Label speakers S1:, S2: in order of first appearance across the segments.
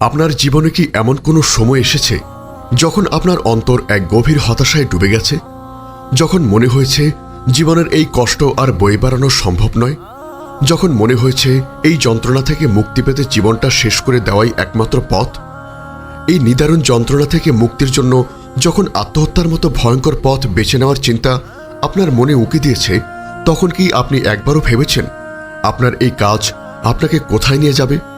S1: আপনার জীবনে কি এমন কোনো সময় এসেছে যখন আপনার অন্তর এক গভীর হতাশায় ডুবে গেছে? যখন মনে হয়েছে জীবনের এই কষ্ট আর বয়ে বেড়ানো সম্ভব নয়? যখন মনে হয়েছে এই যন্ত্রণা থেকে মুক্তি পেতে জীবনটা শেষ করে দেওয়াই একমাত্র পথ? এই নিদারুণ যন্ত্রণা থেকে মুক্তির জন্য যখন আত্মহত্যার মতো ভয়ঙ্কর পথ বেছে নেওয়ার চিন্তা আপনার মনে উঁকি দিয়েছে, তখন কি আপনি একবারও ভেবেছেন আপনার এই কাজ আপনাকে কোথায় নিয়ে যাবে?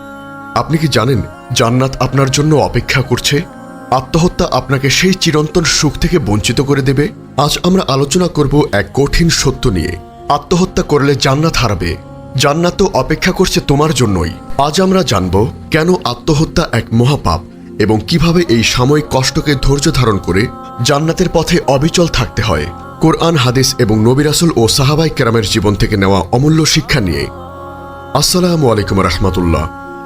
S1: আপনি কি জানেন জান্নাত আপনার জন্য অপেক্ষা করছে? আত্মহত্যা আপনাকে সেই চিরন্তন সুখ থেকে বঞ্চিত করে দেবে। আজ আমরা আলোচনা করব এক কঠিন সত্য নিয়ে। আত্মহত্যা করলে জান্নাত হারাবে। জান্নাত তো অপেক্ষা করছে তোমার জন্যই। আজ আমরা জানব কেন আত্মহত্যা এক মহাপাপ এবং কীভাবে এই সাময়িক কষ্টকে ধৈর্য ধারণ করে জান্নাতের পথে অবিচল থাকতে হয়। কোরআন, হাদিস এবং নবিরাসুল ও সাহাবাই কেরামের জীবন থেকে নেওয়া অমূল্য শিক্ষা নিয়ে। আসসালামু আলাইকুম রহমতুল্লাহ।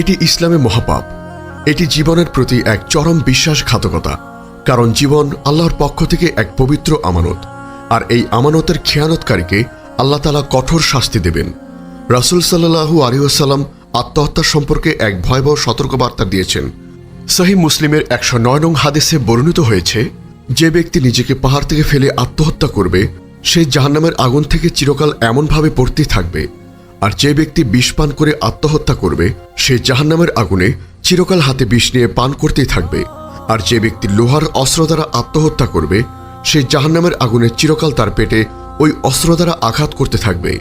S1: এটি ইসলামে মহাপাপ। এটি জীবনের প্রতি এক চরম বিশ্বাসঘাতকতা, কারণ জীবন আল্লাহর পক্ষ থেকে এক পবিত্র আমানত, আর এই আমানতের খেয়ানতকারীকে আল্লাহ তালা কঠোর শাস্তি দেবেন। রাসুল সাল্লাহু আলিউসাল্লাম আত্মহত্যা সম্পর্কে এক ভয়াবহ সতর্কবার্তা দিয়েছেন। সহি মুসলিমের একশো নয় নং হাদিসে বর্ণিত হয়েছে, যে ব্যক্তি নিজেকে পাহাড় থেকে ফেলে আত্মহত্যা করবে, সে জাহান্নামের আগুন থেকে চিরকাল এমনভাবে পড়তেই থাকবে। আর যে ব্যক্তি বিষ পান করে আত্মহত্যা করবে, সে জাহান্নামের আগুনে চিরকাল হাতে বিষ নিয়ে পান করতেই থাকবে। আর যে ব্যক্তি লোহার অস্ত্র দ্বারা আত্মহত্যা করবে, সে জাহান্নামের আগুনে চিরকাল তার পেটে ওই অস্ত্র দ্বারা আঘাত করতে থাকবে।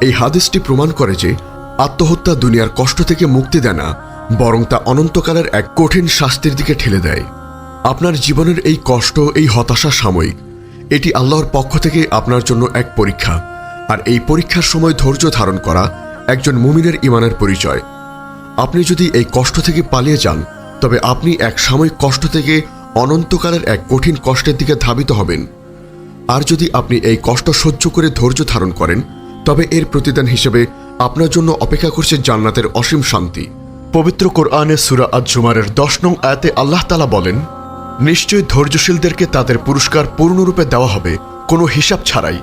S1: এই হাদিসটি প্রমাণ করে যে আত্মহত্যা দুনিয়ার কষ্ট থেকে মুক্তি দেয় না, বরং তা অনন্তকালের এক কঠিন শাস্তির দিকে ঠেলে দেয়। আপনার জীবনের এই কষ্ট, এই হতাশা সাময়িক, এটি আল্লাহর পক্ষ থেকে আপনার জন্য এক পরীক্ষা। আর এই পরীক্ষার সময় ধৈর্য ধারণ করা একজন মুমিনের ইমানের পরিচয়। আপনি যদি এই কষ্ট থেকে পালিয়ে যান, তবে আপনি এক সাময়িক কষ্ট থেকে অনন্তকালের এক কঠিন কষ্টের দিকে ধাবিত হবেন। আর যদি আপনি এই কষ্ট সহ্য করে ধৈর্য ধারণ করেন, তবে এর প্রতিদান হিসেবে আপনার জন্য অপেক্ষা করছে জান্নাতের অসীম শান্তি। পবিত্র কোরআনে সুরা আজ দশ নং আয়াতে আল্লাহ তালা বলেন নিশ্চয়ই ধৈর্যশীলদেরকে তাদের পুরস্কার পূর্ণরূপে দেওয়া হবে, কোনো হিসাব ছাড়াই।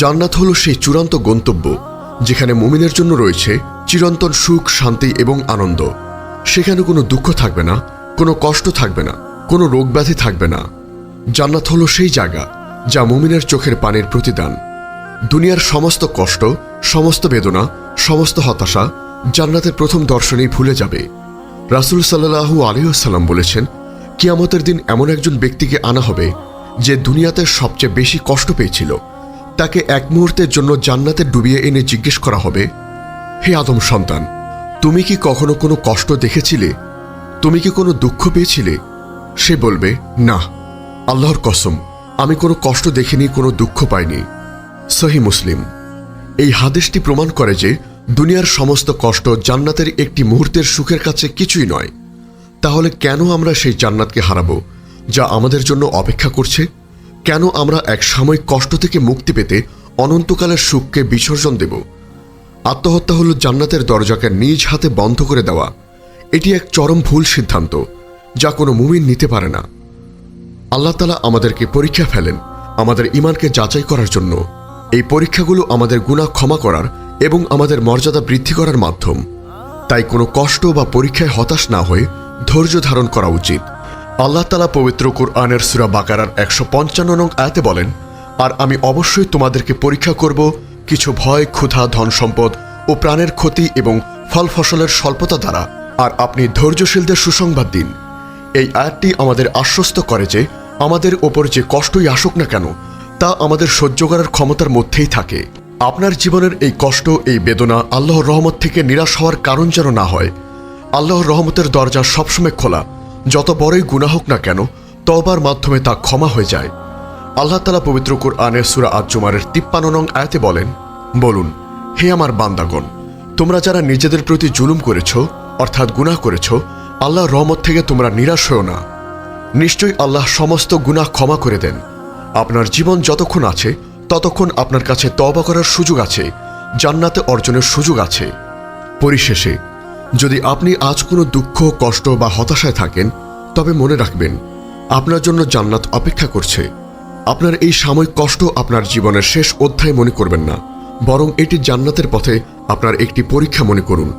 S1: জান্নাত হল সেই চূড়ান্ত গন্তব্য, যেখানে মুমিনের জন্য রয়েছে চিরন্তন সুখ, শান্তি এবং আনন্দ। সেখানে কোনো দুঃখ থাকবে না, কোনো কষ্ট থাকবে না, কোনো রোগ ব্যাধি থাকবে না। জান্নাত হলো সেই জায়গা যা মুমিনের চোখের পানির প্রতিদান। দুনিয়ার সমস্ত কষ্ট, সমস্ত বেদনা, সমস্ত হতাশা জান্নাতের প্রথম দর্শনেই ভুলে যাবে। রাসুল সাল্লাহু আলিউসাল্লাম বলেছেন, কিয়ামতের দিন এমন একজন ব্যক্তিকে আনা হবে যে দুনিয়াতে সবচেয়ে বেশি কষ্ট পেয়েছিল। তাকে এক মুহূর্তের জন্য জান্নাতে ডুবিয়ে এনে জিজ্ঞেস করা হবে, হে আদম সন্তান, তুমি কি কখনো কোনো কষ্ট দেখেছিলে? তুমি কি কোনো দুঃখ পেয়েছিলে? সে বলবে, না, আল্লাহর কসম, আমি কোনো কষ্ট দেখিনি, কোনো দুঃখ পাইনি। সহি মুসলিম। এই হাদিসটি প্রমাণ করে যে দুনিয়ার সমস্ত কষ্ট জান্নাতের একটি মুহূর্তের সুখের কাছে কিছুই নয়। তাহলে কেন আমরা সেই জান্নাতকে হারাবো, যা আমাদের জন্য অপেক্ষা করছে? কেন আমরা এক সাময়িক কষ্ট থেকে মুক্তি পেতে অনন্তকালের সুখকে বিসর্জন দেব? আত্মহত্যা হল জান্নাতের দরজাকে নিজ হাতে বন্ধ করে দেওয়া। এটি এক চরম ভুল সিদ্ধান্ত, যা কোনো মুমিন নিতে পারে না। আল্লাহ তালা আমাদেরকে পরীক্ষা ফেলেন আমাদের ইমানকে যাচাই করার জন্য। এই পরীক্ষাগুলো আমাদের গুণা ক্ষমা করার এবং আমাদের মর্যাদা বৃদ্ধি করার মাধ্যম। তাই কোনো কষ্ট বা পরীক্ষায় হতাশ না হয়ে ধৈর্য ধারণ করা উচিত। আল্লাহ তালা পবিত্র কুরআনের সুরা বাকারার একশো পঞ্চান্ন নং আয়াতে বলেন, আর আমি অবশ্যই তোমাদেরকে পরীক্ষা করব কিছু ভয়, ক্ষুধা, ধন সম্পদ ও প্রাণের ক্ষতি এবং ফল ফসলের স্বল্পতা দ্বারা, আর আপনি ধৈর্যশীলদের সুসংবাদ দিন। এই আয়াতটি আমাদের আশ্বস্ত করে যে আমাদের ওপর যে কষ্টই আসুক না কেন, তা আমাদের সহ্য করার ক্ষমতার মধ্যেই থাকে। আপনার জীবনের এই কষ্ট, এই বেদনা আল্লাহর রহমত থেকে নিরাশ হওয়ার কারণ যেন না হয়। আল্লাহর রহমতের দরজা সবসময় খোলা। যত বড়ই গুণা হোক না কেন তবার মাধ্যমে তা ক্ষমা হয়ে যায়। আল্লাহ তালা পবিত্র কোরআনের সুরা আজ্জুমারের তিপ্পান্ন নং আয়াতে বলেন, বলুন, হে আমার বান্দাগণ, তোমরা যারা নিজেদের প্রতি জুলুম করেছ, অর্থাৎ গুনাহ করেছ আল্লাহ রহমত থেকে তোমরা নিরাশ হও না। নিশ্চয়ই আল্লাহ সমস্ত গুনাহ ক্ষমা করে দেন। আপনার জীবন যতক্ষণ আছে, ততক্ষণ আপনার কাছে তবা করার সুযোগ আছে, জান্নাতে অর্জনের সুযোগ আছে। পরিশেষে যদি আপনি আজ কোনো দুঃখ, কষ্ট বা হতাশায় থাকেন, তবে মনে রাখবেন, আপনার জন্য জান্নাত অপেক্ষা করছে। আপনার এই সাময়িক কষ্ট আপনার জীবনের শেষ অধ্যায় মনে করবেন না, বরং এটি জান্নাতের পথে আপনার একটি পরীক্ষা মনে করুন।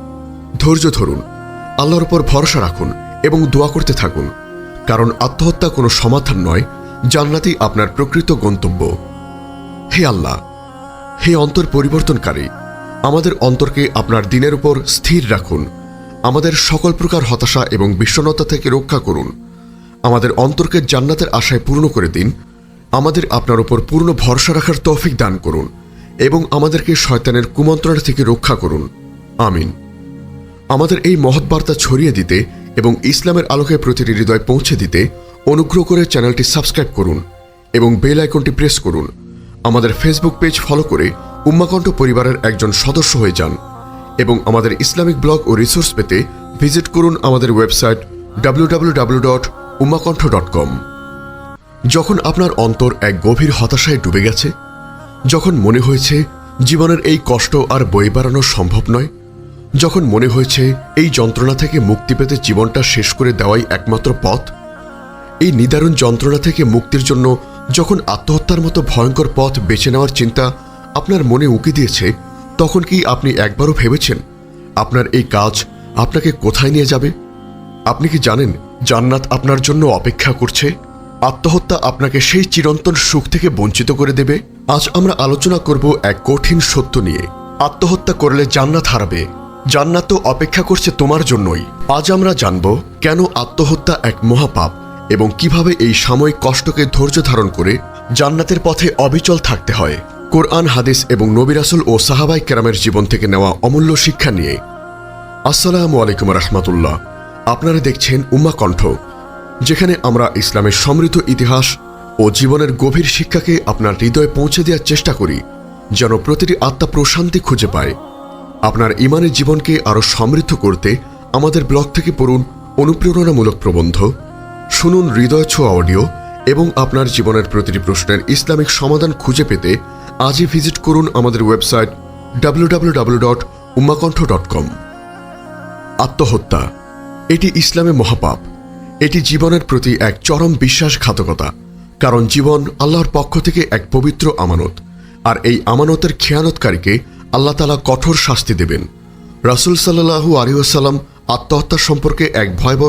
S1: ধৈর্য ধরুন, আল্লাহর উপর ভরসা রাখুন এবং দোয়া করতে থাকুন, কারণ আত্মহত্যা কোনো সমাধান নয়, জান্নাতই আপনার প্রকৃত গন্তব্য। হে আল্লাহ, হে অন্তর পরিবর্তনকারী, আমাদের অন্তরকে আপনার দিনের উপর স্থির রাখুন। আমাদের সকল প্রকার হতাশা এবং বিষণ্ণতা থেকে রক্ষা করুন। আমাদের অন্তরকে জান্নাতের আশায় পূর্ণ করে দিন। আমাদের আপনার উপর পূর্ণ ভরসা রাখার তৌফিক দান করুন এবং আমাদেরকে শয়তানের কুমন্ত্রণা থেকে রক্ষা করুন। আমিন। আমাদের এই মহৎ বার্তা ছড়িয়ে দিতে এবং ইসলামের আলোকে প্রতিটি হৃদয় পৌঁছে দিতে অনুগ্রহ করে চ্যানেলটি সাবস্ক্রাইব করুন এবং বেল আইকনটি প্রেস করুন। আমাদের ফেসবুক পেজ ফলো করে উম্মাকণ্ঠ পরিবারের একজন সদস্য হয়ে যান। এবং আমাদের ইসলামিক ব্লগ ও রিসোর্স পেতে ভিজিট করুন আমাদের ওয়েবসাইট কম যখন আপনার অন্তর এক গভীর হতাশায় ডুবে গেছে, যখন মনে হয়েছে জীবনের এই কষ্ট আর বই বাড়ানো সম্ভব নয়, যখন মনে হয়েছে এই যন্ত্রণা থেকে মুক্তি পেতে জীবনটা শেষ করে দেওয়াই একমাত্র পথ, এই নিদারুণ যন্ত্রণা থেকে মুক্তির জন্য যখন আত্মহত্যার মতো ভয়ঙ্কর পথ বেছে নেওয়ার চিন্তা আপনার মনে উঁকি দিয়েছে তখন কি আপনি একবারও ভেবেছেন আপনার এই কাজ আপনাকে কোথায় নিয়ে যাবে? আপনি কি জানেন জান্নাত আপনার জন্য অপেক্ষা করছে? আত্মহত্যা আপনাকে সেই চিরন্তন সুখ থেকে বঞ্চিত করে দেবে? আজ আমরা আলোচনা করব এক কঠিন সত্য নিয়ে। আত্মহত্যা করলে জান্নাত হারাবে। জান্নাত তো অপেক্ষা করছে তোমার জন্যই। আজ আমরা জানব কেন আত্মহত্যা এক মহাপাপ এবং কীভাবে এই সাময়িক কষ্টকে ধৈর্য ধারণ করে জান্নাতের পথে অবিচল থাকতে হয়। কোরআন, হাদিস এবং নবিরাসুল ও সাহাবাই কেরামের জীবন থেকে নেওয়া অমূল্য শিক্ষা নিয়ে। আসসালামু আলাইকুম রহমতুল্লাহ। আপনারা দেখছেন উম্মা কণ্ঠ, যেখানে আমরা ইসলামের সমৃদ্ধ ইতিহাস ও জীবনের গভীর শিক্ষাকে আপনার হৃদয়ে পৌঁছে দেওয়ার চেষ্টা করি, যেন প্রতিটি আত্মা প্রশান্তি খুঁজে পায়। আপনার ইমানের জীবনকে আরও সমৃদ্ধ করতে আমাদের ব্লগ থেকে পড়ুন অনুপ্রেরণামূলক প্রবন্ধ, শুনুন হৃদয় ছোঁয়া অডিও এবং আপনার জীবনের প্রতিটি প্রশ্নের ইসলামিক সমাধান খুঁজে পেতে আজই ভিজিট করুন আমাদের ওয়েবসাইট ডাব্লিউডাব্লিউডাব্লিউ আত্মহত্যা, এটি ইসলামে মহাপাপ। এটি জীবনের প্রতি এক চরম বিশ্বাসঘাতকতা, কারণ জীবন আল্লাহর পক্ষ থেকে এক পবিত্র আমানত, আর এই আমানতের খেয়ানতকারীকে আল্লাহ তালা কঠোর শাস্তি দেবেন। রাসুল সাল্লাহু আলিউসাল্লাম আত্মহত্যা সম্পর্কে এক ভয়াবহ